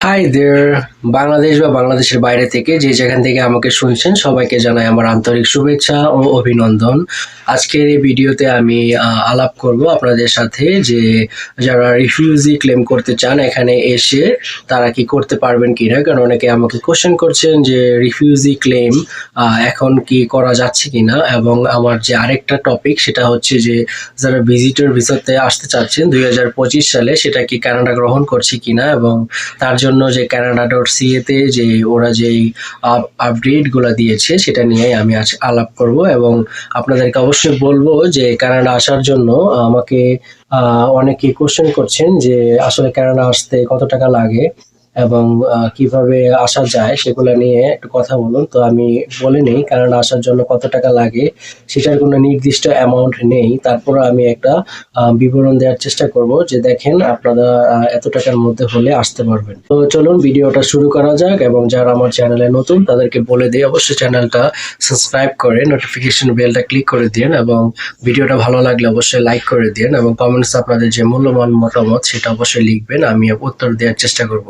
High দের বাংলাদেশ বা বাংলাদেশের বাইরে থেকে যে যেখান থেকে আমাকে শুনছেন, সবাইকে জানাই আমার আন্তরিক শুভেচ্ছা ও অভিনন্দন। আজকের এই ভিডিওতে আমি আলাপ করব আপনাদের সাথে যে যারা রিফিউজি ক্লেম করতে চান এখানে এসে তারা কি করতে পারবেন কিনা। কারণ অনেকে আমাকে কোশ্চেন করছেন যে রিফিউজি ক্লেম এখন কি করা যাচ্ছে কিনা? এবং আমার যে আরেকটা টপিক সেটা হচ্ছে যে যারা ভিজিটর ভিসাতে আসতে চাচ্ছেন, দুই হাজার পঁচিশ সালে সেটা কি কানাডা গ্রহণ করছে কিনা? এবং তার জন্য যে ক্যানাডা ডট সিএতে যে ওরা যেই আপডেটগুলো দিয়েছে, সেটা নিয়ে আমি আজ আলাপ করব এবং আপনাদেরকে অবশ্যই বলব যে ক্যানাডা আসার জন্য আমাকে অনেকে কোশ্চেন করছেন যে আসলে ক্যানাডা আসতে কত টাকা লাগে। এবং কীভাবে আসা যায় সেগুলো নিয়ে একটু কথা বলুন। তো আমি বলে নেই কারণ আসার জন্য কত টাকা লাগে সেটার কোনো নির্দিষ্ট অ্যামাউন্ট নেই। তারপর আমি একটা বিবরণ দেওয়ার চেষ্টা করব যে দেখেন আপনারা এত টাকার মধ্যে হলে আসতে পারবেন। তো চলুন ভিডিওটা শুরু করা যাক এবং যারা আমার চ্যানেলে নতুন তাদেরকে বলে দিই অবশ্যই চ্যানেলটা সাবস্ক্রাইব করে নোটিফিকেশন বেলটা ক্লিক করে দিন এবং ভিডিওটা ভালো লাগলে অবশ্যই লাইক করে দিন এবং কমেন্টস আপনাদের যে মূল্যবান মতামত সেটা অবশ্যই লিখবেন, আমি উত্তর দেওয়ার চেষ্টা করব।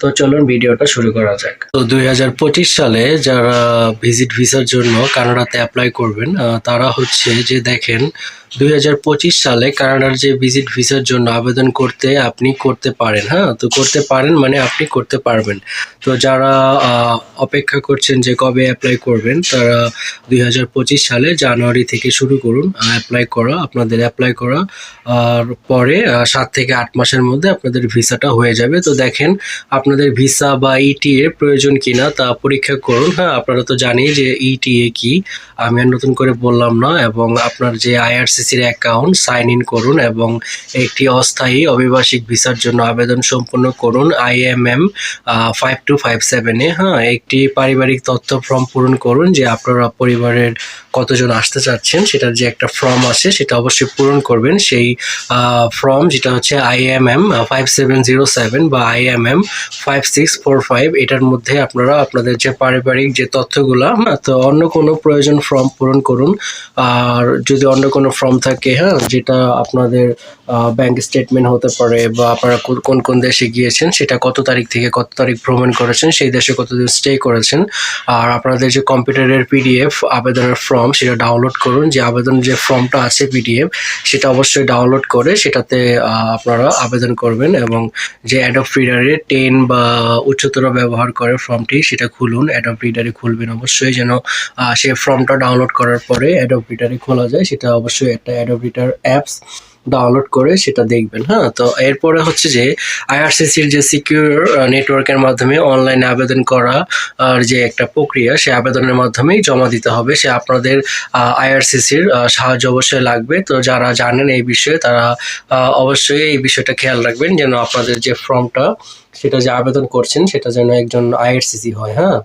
তো চলুন ভিডিওটা শুরু করা যাক। তো দুই হাজার পঁচিশ সালে যারা ভিজিট ভিসার জন্য কানাডাতে অ্যাপ্লাই করবেন তারা হচ্ছে যে দেখেন দুই হাজার পঁচিশ সালে কানাডার যে ভিজিট ভিসার জন্য আবেদন করতে আপনি করতে পারেন হ্যাঁ? তো করতে পারেন মানে আপনি করতে পারবেন। তো যারা অপেক্ষা করছেন যে কবে অ্যাপ্লাই করবেন, তারা দুই হাজার পঁচিশ সালে জানুয়ারি থেকে শুরু করুন অ্যাপ্লাই করা, আপনাদের অ্যাপ্লাই করা, আর পরে সাত থেকে আট মাসের মধ্যে আপনাদের ভিসাটা হয়ে যাবে। তো দেখেন আপনাদের ভিসা বা ইটি এর প্রয়োজন কিনা তা পরীক্ষা করুন হ্যাঁ? আপনারা তো জানি যে ইটিএ কি। আমি আর নতুন করে বললাম না, এবং আপনার যে আইআরসিসির অ্যাকাউন্ট সাইন ইন করুন এবং একটি অস্থায়ী অভিবাসিক ভিসার জন্য আবেদন সম্পূর্ণ করুন আইএমএম ফাইভ টু ফাইভ সেভেনে হ্যাঁ একটি পারিবারিক তথ্য ফর্ম পূরণ করুন যে আপনারা পরিবারের কতজন আসতে চাচ্ছেন, সেটার যে একটা ফর্ম আছে সেটা অবশ্যই পূরণ করবেন। সেই ফর্ম যেটা হচ্ছে IMM five seven zero seven বা IMM five six four five এটার মধ্যে আপনারা আপনাদের যে পারিবারিক যে তথ্যগুলো হ্যাঁ তো অন্য কোনো প্রয়োজন ফর্ম পূরণ করুন। আর যদি অন্য কোনো ফর্ম থাকে হ্যাঁ? যেটা আপনাদের ব্যাংক স্টেটমেন্ট হতে পারে বা আপনারা কোন- কোন দেশে গিয়েছেন, সেটা কত তারিখ থেকে কত তারিখ ভ্রমণ করেছেন, সেই দেশে কতদিন স্টে করেছেন। আর আপনাদের যে কম্পিউটারের পিডিএফ আবেদনের ফর্ম সেটা ডাউনলোড করুন। যে আবেদনের যে ফর্মটা আছে পিডিএফ সেটা অবশ্যই ডাউনলোড করে সেটাতে আপনারা আবেদন করবেন এবং যে অ্যাডপ রিডারে টেন বা উচ্চতর ব্যবহার করে ফর্মটি সেটা খুলুন। অ্যাডপ রিডারে খুলবেন অবশ্যই যেন সেই ফর্মটা ডাউনলোড করার পরে অ্যাডপ রিডারে খোলা যায়, সেটা অবশ্যই একটা অ্যাডপ রিডার অ্যাপস ডাউনলোড করে সেটা দেখবেন হ্যাঁ? তো এরপরে হচ্ছে যে আইআরসিসির যে সিকিউর নেটওয়ার্কের মাধ্যমে অনলাইনে আবেদন করা, আর যে একটা প্রক্রিয়া, সে আবেদনের মাধ্যমেই জমা দিতে হবে। সে আপনাদের আইআরসিসির সাহায্য অবশ্যই লাগবে। তো যারা জানেন এই বিষয়ে, তারা অবশ্যই এই বিষয়টা খেয়াল রাখবেন যেন আপনাদের যে ফর্মটা সেটা যে আবেদন করছেন, সেটা যেন একজন আইআরসিসি হয় হ্যাঁ?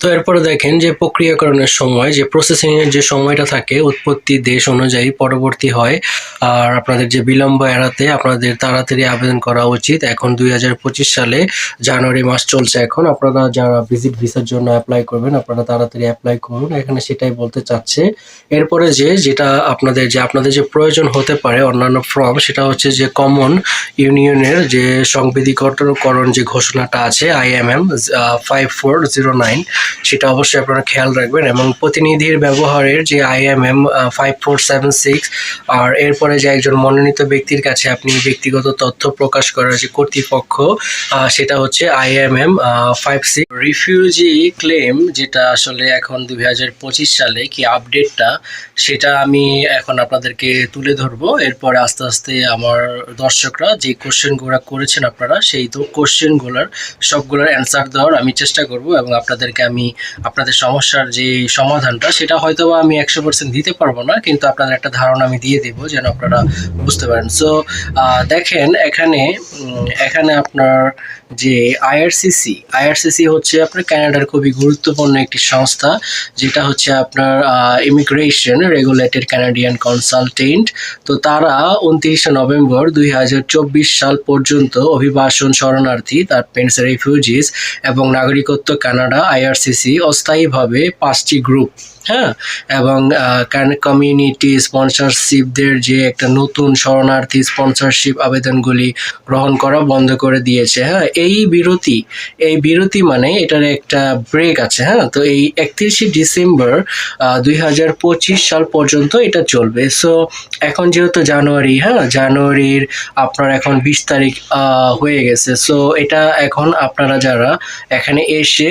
তো এরপরে দেখেন যে প্রক্রিয়াকরণের সময়, যে প্রসেসিং এর যে সময়টা থাকে, উৎপত্তি দেশ অনুযায়ী পরবর্তী হয়। আর আপনাদের যে বিলম্ব এড়াতে আপনাদের তাড়াতাড়ি আবেদন করা উচিত। এখন দুই হাজার পঁচিশ সালে জানুয়ারি মাস চলছে এখন। আপনারা যারা ভিজিট ভিসার জন্য অ্যাপ্লাই করবেন, আপনারা তাড়াতাড়ি অ্যাপ্লাই করুন। এখানে সেটাই বলতে চাচ্ছে। এরপরে যে, যেটা আপনাদের, যে আপনাদের যে প্রয়োজন হতে পারে অন্যান্য ফর্ম সেটা হচ্ছে যে কমন ইউনিয়নের যে সংবিধিকরণ যে ঘোষণাটা আছে আইএমএম ফাইভ ফোর জিরো সেটা অবশ্যই আপনারা খেয়াল রাখবেন এবং প্রতিনিধির ব্যবহারের যে IMM five four seven six আর এরপরে যে একজন মনোনীত ব্যক্তির কাছে আপনি ব্যক্তিগত তথ্য প্রকাশ করার যে কর্তৃপক্ষ সেটা হচ্ছে IMM five six refugee claim যেটা আসলে এখন দুই হাজার পঁচিশ সালে কি আপডেটটা সেটা আমি এখন আপনাদেরকে তুলে ধরবো। এরপরে আস্তে আস্তে আমার দর্শকরা যে কোশ্চেনগুলো করেছেন আপনারা, সেই তো কোশ্চেনগুলোর সবগুলোর অ্যান্সার দেওয়ার আমি চেষ্টা করব এবং আপনাদেরকে আমি আপনাদের সমস্যার যে সমাধানটা, সেটা হয়তো আমি একশো পার্সেন্ট দিতে পারব না, কিন্তু আপনাদের একটা ধারণা আমি দিয়ে দেবো যেন আপনারা বুঝতে পারেন। সো দেখেন, এখানে এখানে আপনার যে আইআরসিসি আইআরসিসি হচ্ছে আপনার কানাডার খুবই গুরুত্বপূর্ণ একটি সংস্থা, যেটা হচ্ছে আপনার ইমিগ্রেশন রেগুলেটেড কানাডিয়ান কনসালটেন্ট তো তারা উনত্রিশে নভেম্বর দুই হাজার চব্বিশ সাল পর্যন্ত অভিবাসন শরণার্থী, তার পেন্স রিফিউজিস এবং নাগরিকত্ব কানাডা আইআরসিসি অস্থায়ীভাবে পাঁচটি গ্রুপ হ্যাঁ এবং কমিউনিটি স্পন্সরশিপদের যে একটা নতুন শরণার্থী স্পন্সরশিপ আবেদনগুলি গ্রহণ করা বন্ধ করে দিয়েছে হ্যাঁ এই বিরতি এই বিরতি মানে এটার একটা ব্রেক আছে হ্যাঁ তো এই একত্রিশে ডিসেম্বর দুই হাজার পঁচিশ সাল পর্যন্ত এটা চলবে সো এখন যেহেতু জানুয়ারি হ্যাঁ জানুয়ারির আপনার এখন বিশ তারিখ হয়ে গেছে সো এটা এখন আপনারা যারা এখানে এসে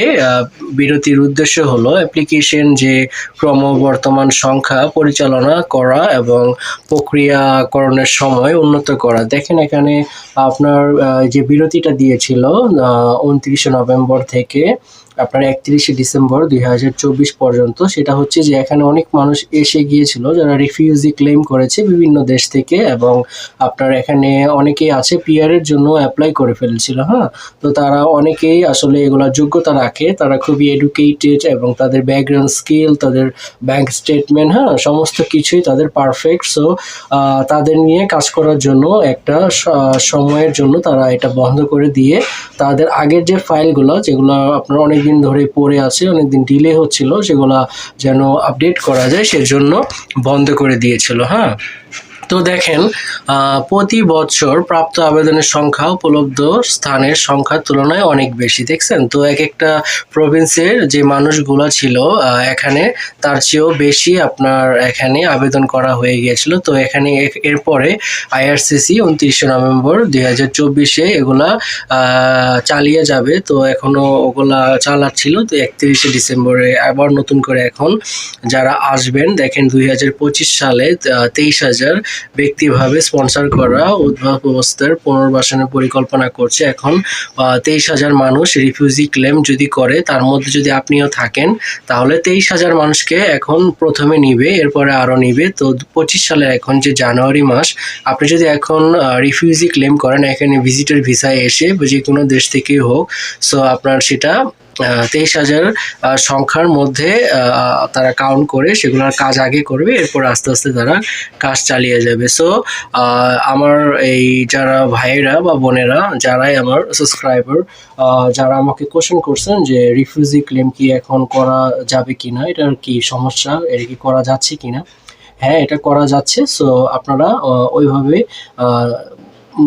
বিরতির উদ্দেশ্য হলো অ্যাপ্লিকেশন যে ক্রমবর্তমান সংখ্যা পরিচালনা করা এবং প্রক্রিয়াকরণের সময় উন্নত করা। দেখেন এখানে আপনার যে বিরতিটা দিয়েছিল উনত্রিশে নভেম্বর থেকে আপনার একত্রিশে ডিসেম্বর দুই হাজার চব্বিশ পর্যন্ত, সেটা হচ্ছে যে এখানে অনেক মানুষ এসে গিয়েছিল, যারা রিফিউজি ক্লেম করেছে বিভিন্ন দেশ থেকে এবং আপনার এখানে অনেকেই আছে পিয়ারের জন্য অ্যাপ্লাই করে ফেলেছিল হ্যাঁ? তো তারা অনেকেই আসলে এগুলা যোগ্যতা রাখে, তারা খুবই এডুকেটেড এবং তাদের ব্যাকগ্রাউন্ড স্কিল তাদের ব্যাংক স্টেটমেন্ট হ্যাঁ? সমস্ত কিছুই তাদের পারফেক্ট সো তাদের নিয়ে কাজ করার জন্য একটা সময়ের জন্য তারা এটা বন্ধ করে দিয়ে তাদের আগের যে ফাইলগুলো যেগুলো আপনার অনেক দিন ধরে পড়ে আছে, অনেকদিন ডিলে হচ্ছিল, সেগুলো যেন আপডেট করা যায়, সেজন্য বন্ধ করে দিয়েছিল হ্যাঁ। তো দেখেন প্রতি বছর প্রাপ্ত আবেদনের সংখ্যা উপলব্ধ স্থানের সংখ্যার তুলনায় অনেক বেশি, দেখছেন? তো এক একটা প্রভিন্সের যে মানুষগুলো ছিল এখানে তার চেয়েও বেশি আপনার এখানে আবেদন করা হয়ে গিয়েছিল। তো এখানে এরপরে আইআরসিসি উনত্রিশে নভেম্বর দুই হাজার চব্বিশে এগুলা চালিয়ে যাবে। তো এখনও ওগুলা চালাচ্ছিল, তো একত্রিশে ডিসেম্বরে আবার নতুন করে এখন যারা আসবেন, দেখেন দুই হাজার পঁচিশ সালে তেইশ হাজার ব্যক্তিভাবে স্পন্সর করা উদ্ভাব অবস্থার পুনর্বাসনের পরিকল্পনা করছে। এখন তেইশ হাজার মানুষ রিফিউজি ক্লেম যদি করে, তার মধ্যে যদি আপনিও থাকেন, তাহলে তেইশ হাজার মানুষকে এখন প্রথমে নিবে, এরপরে আরও নিবে। তো পঁচিশ সালে এখন যে জানুয়ারি মাস, আপনি যদি এখন রিফিউজি ক্লেম করেন, এখানে ভিজিটর ভিসায় এসে যে কোনো দেশ থেকেই হোক সো আপনার সেটা তেইশ হাজার সংখ্যার মধ্যে তারা কাউন্ট করে সেগুলোর কাজ আগে করবে, এরপর আস্তে আস্তে তারা কাজ চালিয়ে যাবে। সো আমার এই যারা ভাইয়েরা বা বোনেরা, যারাই আমার সাবস্ক্রাইবার যারা আমাকে কোশ্চেন করছেন যে রিফিউজি ক্লেম কি এখন করা যাবে কি না এটার কি সমস্যা, এটা কি করা যাচ্ছে কিনা? হ্যাঁ এটা করা যাচ্ছে। সো আপনারা ওইভাবে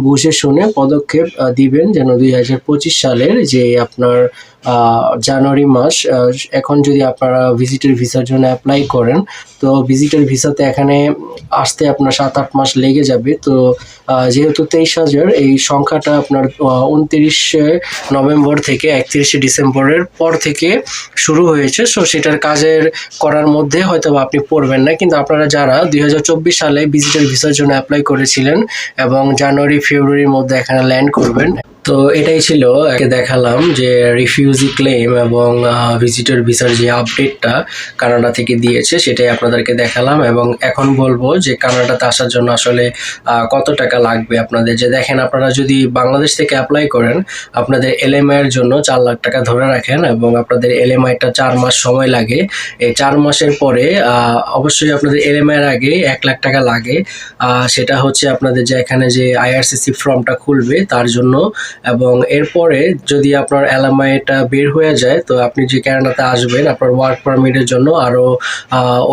বুঝে শুনে পদক্ষেপ দিবেন যেন দুই হাজার পঁচিশ সালের যে আপনার জানুয়ারি মাস এখন যদি আপনারা ভিজিটর ভিসার জন্য অ্যাপ্লাই করেন, তো ভিজিটর ভিসাতে এখানে আসতে আপনার সাত আট মাস লেগে যাবে। তো যেহেতু তেইশ হাজার, এই সংখ্যাটা আপনার উনত্রিশে নভেম্বর থেকে একত্রিশে ডিসেম্বরের পর থেকে শুরু হয়েছে। সো সেটার কাজের করার মধ্যে হয়তো আপনি পড়বেন না। কিন্তু আপনারা যারা দুই হাজার চব্বিশ সালে ভিজিটর ভিসার জন্য অ্যাপ্লাই করেছিলেন এবং জানুয়ারি, ফেব্রুয়ারির মধ্যে এখানে ল্যান্ড করবেন তো এটাই ছিল, একে দেখালাম যে রিফিউজি ক্লেম এবং ভিজিটর ভিসার যে আপডেটটা কানাডা থেকে দিয়েছে, সেটাই আপনাদেরকে দেখালাম এবং এখন বলব যে কানাডাতে আসার জন্য আসলে কত টাকা লাগবে আপনাদের? যে দেখেন আপনারা যদি বাংলাদেশ থেকে অ্যাপ্লাই করেন, আপনাদের এলএমআই এর জন্য চার লাখ টাকা ধরে রাখেন এবং আপনাদের এলএমআইটা চার মাস সময় লাগে, এই চার মাসের পরে অবশ্যই আপনাদের এলএমআই এর আগে এক লাখ টাকা লাগে। সেটা হচ্ছে আপনাদের যে এখানে যে আইআরসিসি ফর্মটা খুলবে, তার জন্য এবং এরপরে যদি আপনার এলএমআইটা বের হয়ে যায়, তো আপনি যে কানাডাতে আসবেন, আপনার ওয়ার্ক পারমিটের জন্য আরও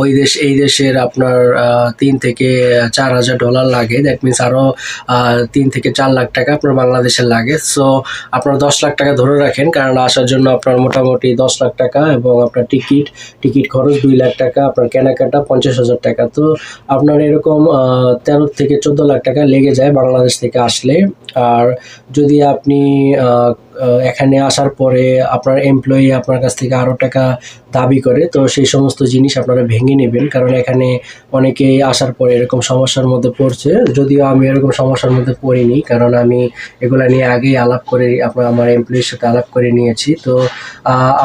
ওই দেশ, এই দেশের আপনার তিন থেকে চার হাজার ডলার লাগে। দ্যাট মিনস আরও তিন থেকে চার লাখ টাকা আপনার বাংলাদেশের লাগে। সো আপনার দশ লাখ টাকা ধরে রাখেন, কারণ আসার জন্য আপনার মোটামুটি দশ লাখ টাকা এবং আপনার টিকিট টিকিট খরচ দুই লাখ টাকা, আপনার কেনাকাটা পঞ্চাশ হাজার টাকা। তো আপনার এরকম তেরো থেকে চোদ্দ লাখ টাকা লেগে যায় বাংলাদেশ থেকে আসলে। আর যদি আপনি এখানে আসার পরে আপনার এমপ্লয়ি আপনার কাছ থেকে আরও টাকা দাবি করে, তো সেই সমস্ত জিনিস আপনারা ভেঙে নেবেন। কারণ এখানে অনেকেই আসার পরে এরকম সমস্যার মধ্যে পড়ছে। যদিও আমি এরকম সমস্যার মধ্যে পড়িনি, কারণ আমি এগুলা নিয়ে আগেই আলাপ করে, আপনার, আমার এমপ্লয়ির সাথে আলাপ করে নিয়েছি। তো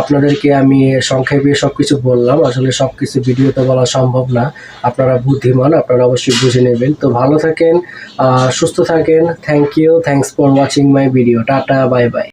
আপনাদেরকে আমি সংক্ষেপে সব কিছু বললাম। আসলে সব কিছু ভিডিওতে বলা সম্ভব না। আপনারা বুদ্ধিমান, আপনারা অবশ্যই বুঝে নেবেন। তো ভালো থাকেন সুস্থ থাকেন। Thank you thanks for watching my video tata bye bye